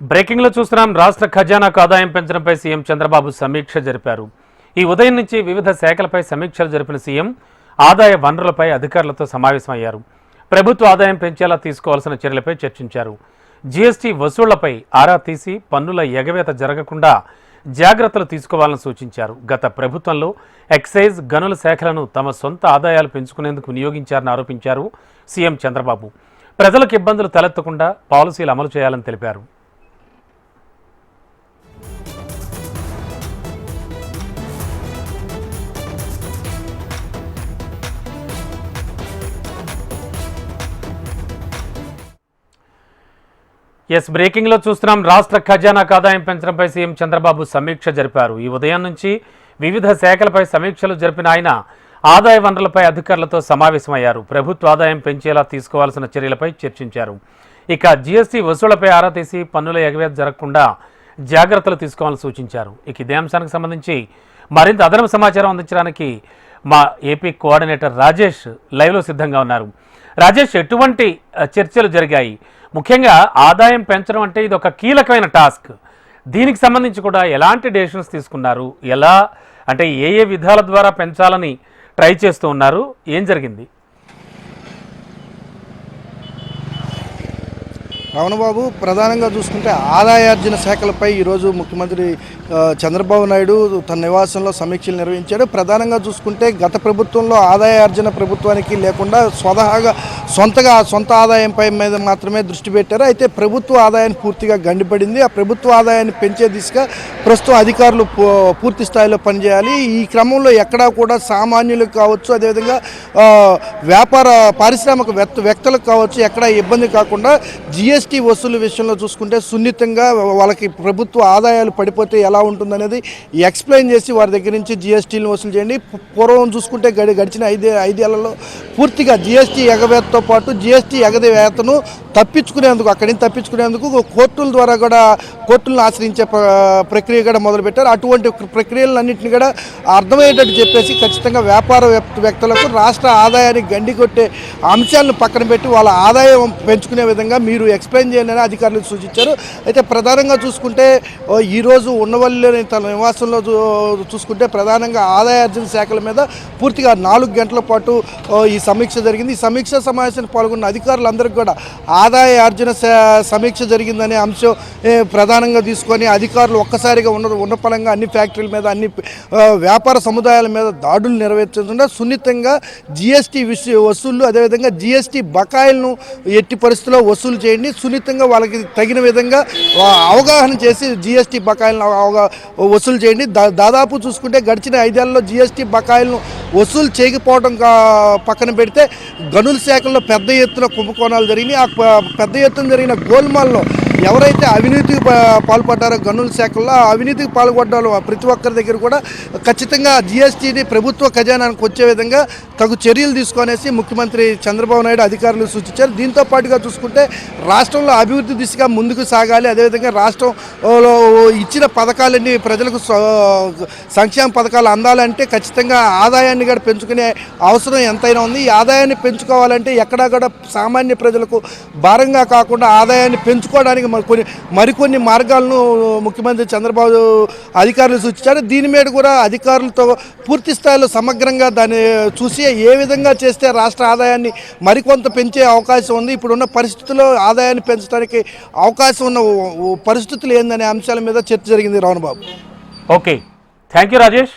బ్రేకింగ్లో చూస్తున్నాం. రాష్ట్ర ఖజానాకు ఆదాయం పెంచడంపై సీఎం చంద్రబాబు సమీక్ష జరిపారు. ఈ ఉదయం నుంచి వివిధ శాఖలపై సమీక్షలు జరిపిన సీఎం ఆదాయ వనరులపై అధికారులతో సమావేశమయ్యారు. ప్రభుత్వ ఆదాయం పెంచేలా తీసుకోవాల్సిన చర్యలపై చర్చించారు. జీఎస్టీ వసూళ్ళపై ఆరా తీసి పన్నుల ఎగవేత జరగకుండా జాగ్రత్తలు తీసుకోవాలని సూచించారు. గత ప్రభుత్వంలో ఎక్సైజ్ గనుల శాఖలను తమ సొంత ఆదాయాలు పెంచుకునేందుకు వినియోగించారని ఆరోపించారు సీఎం చంద్రబాబు. ప్రజలకు ఇబ్బందులు తలెత్తకుండా పాలసీలు అమలు చేయాలని తెలిపారు. ఎస్ బ్రేకింగ్లో చూస్తున్నాం. రాష్ట్ర ఖజానాకు ఆదాయం పెంచడంపై సీఎం చంద్రబాబు సమీక్ష జరిపారు. ఈ ఉదయం నుంచి వివిధ శాఖలపై సమీక్షలు జరిపిన ఆయన ఆదాయ వనరులపై అధికారులతో సమావేశమయ్యారు. ప్రభుత్వ ఆదాయం పెంచేలా తీసుకోవాల్సిన చర్యలపై చర్చించారు. ఇక జీఎస్టీ వసూళ్ళపై ఆరా తీసి పన్నుల ఎగవేత జరగకుండా జాగ్రత్తలు తీసుకోవాలని సూచించారు. ఇక ఇదే అంశానికి సంబంధించి మరింత అదనపు సమాచారం అందించడానికి మా ఏపీ కోఆర్డినేటర్ రాజేష్ లైవ్లో సిద్ధంగా ఉన్నారు. రాజేష్ ఎటువంటి చర్చలు జరిగాయి? ముఖ్యంగా ఆదాయం పెంచడం అంటే ఇది ఒక కీలకమైన టాస్క్. దీనికి సంబంధించి కూడా ఎలాంటి డెసిషన్స్ తీసుకున్నారు? ఎలా అంటే ఏ ఏ విధాల ద్వారా పెంచాలని ట్రై చేస్తూ ఉన్నారు? ఏం జరిగింది? రమణబాబు ప్రధానంగా చూసుకుంటే ఆదాయార్జన శాఖలపై ఈరోజు ముఖ్యమంత్రి చంద్రబాబు నాయుడు తన నివాసంలో సమీక్షలు నిర్వహించాడు ప్రధానంగా చూసుకుంటే గత ప్రభుత్వంలో ఆదాయార్జన ప్రభుత్వానికి లేకుండా స్వతహాగా సొంతగా సొంత ఆదాయంపై మీద మాత్రమే దృష్టి పెట్టారు. అయితే ప్రభుత్వ ఆదాయాన్ని పూర్తిగా గండిపడింది. ఆ ప్రభుత్వ ఆదాయాన్ని పెంచే దిశగా ప్రస్తుతం అధికారులు పూ- పూర్తి స్థాయిలో పనిచేయాలి. ఈ క్రమంలో ఎక్కడా కూడా సామాన్యులకు కావచ్చు అదేవిధంగా వ్యాపార పారిశ్రామిక వ్యక్త వ్యక్తులకు కావచ్చు ఎక్కడా ఇబ్బంది కాకుండా జిఎస్ జిఎస్టీ వసూలు విషయంలో చూసుకుంటే సున్నితంగా వాళ్ళకి ప్రభుత్వ ఆదాయాలు పడిపోతే ఎలా ఉంటుందనేది ఎక్స్ప్లెయిన్ చేసి వారి దగ్గర నుంచి జిఎస్టీలను వసూలు చేయండి. పూర్వం చూసుకుంటే గడి గడిచిన ఐదే ఐదేళ్ళలో పూర్తిగా జిఎస్టీ ఎగవేతతో పాటు జిఎస్టీ ఎగవేతను తప్పించుకునేందుకు అక్కడి నుంచి తప్పించుకునేందుకు కోర్టుల ద్వారా కూడా కోర్టులను ఆశ్రయించే ప్రక్రియ కూడా మొదలుపెట్టారు. అటువంటి ప్రక్రియలన్నింటినీ కూడా అర్థమయ్యేటట్టు చెప్పేసి ఖచ్చితంగా వ్యాపార వ్యక్తులకు రాష్ట్ర ఆదాయాన్ని గండి కొట్టే అంశాలను పక్కన పెట్టి వాళ్ళ ఆదాయం పెంచుకునే విధంగా మీరు ఎక్స్ప్లెయిన్ సస్పెండ్ చేయాలని అధికారులకు సూచించారు. అయితే ప్రధానంగా చూసుకుంటే ఈరోజు ఉండవల్లిలోని తన నివాసంలో చూ- చూసుకుంటే ప్రధానంగా ఆదాయార్జన శాఖల మీద పూర్తిగా నాలుగు గంటల పాటు ఈ సమీక్ష జరిగింది. ఈ సమీక్ష సమావేశానికి పాల్గొన్న అధికారులందరికీ కూడా ఆదాయ ఆర్జన శా- సమీక్ష జరిగిందనే అంశం ప్రధానంగా తీసుకొని అధికారులు ఒక్కసారిగా ఉన్న ఉన్నపలంగా అన్ని ఫ్యాక్టరీల మీద అన్ని వ్యాపార సముదాయాల మీద దాడులు నెరవేర్చకుండా సున్నితంగా జిఎస్టీ విషయ వసూళ్ళు అదేవిధంగా జిఎస్టీ బకాయిలను ఎట్టి పరిస్థితుల్లో వసూలు చేయండి. సున్నితంగా వాళ్ళకి తగిన విధంగా అవగాహన చేసి జిఎస్టీ బకాయిలను వసూలు చేయండి. దా- దాదాపు చూసుకుంటే గడిచిన ఐదేళ్ళలో జిఎస్టీ బకాయిలను వసూలు చేయకపోవడం కా- పక్కన పెడితే గనుల శాఖల్లో పెద్ద ఎత్తున కుంభకోణాలు జరిగినాయి. ఆ పెద్ద ఎత్తున జరిగిన గోల్మాల్లో ఎవరైతే అవినీతికి పాల్పడ్డారో గనుల శాఖల్లో ఆ అవినీతికి పాల్పడ్డారో ప్రతి ఒక్కరి దగ్గర కూడా ఖచ్చితంగా జిఎస్టీని ప్రభుత్వ ఖజానానికి వచ్చే విధంగా తగు చర్యలు తీసుకొనేసి ముఖ్యమంత్రి చంద్రబాబు నాయుడు అధికారులు సూచించారు. దీంతో పాటుగా చూసుకుంటే రాష్ట్రంలో అభివృద్ధి దిశగా ముందుకు సాగాలి. అదేవిధంగా రాష్ట్రంలో ఇచ్చిన పథకాలన్నీ ప్రజలకు సంక్షేమ పథకాలు అందాలంటే ఖచ్చితంగా ఆదాయాన్ని కూడా పెంచుకునే అవసరం ఎంతైనా ఉంది. ఈ ఆదాయాన్ని పెంచుకోవాలంటే ఎక్కడా కూడా సామాన్య ప్రజలకు భారంగా కాకుండా ఆదాయాన్ని పెంచుకోవడానికి మరి కొన్ని మరికొన్ని మార్గాలను ముఖ్యమంత్రి చంద్రబాబు అధికారులు సూచించారు. దీని మీద కూడా అధికారులతో పూర్తి స్థాయిలో సమగ్రంగా దాన్ని చూసి ఏ విధంగా చేస్తే రాష్ట్ర ఆదాయాన్ని మరికొంత పెంచే అవకాశం ఉంది. ఇప్పుడున్న పరిస్థితుల్లో ఆదాయాన్ని పెంచడానికి అవకాశం ఉన్న పరిస్థితులు ఏందనే అంశాల మీద చర్చ జరిగింది Ravan Babu okay. Thank you Rajesh.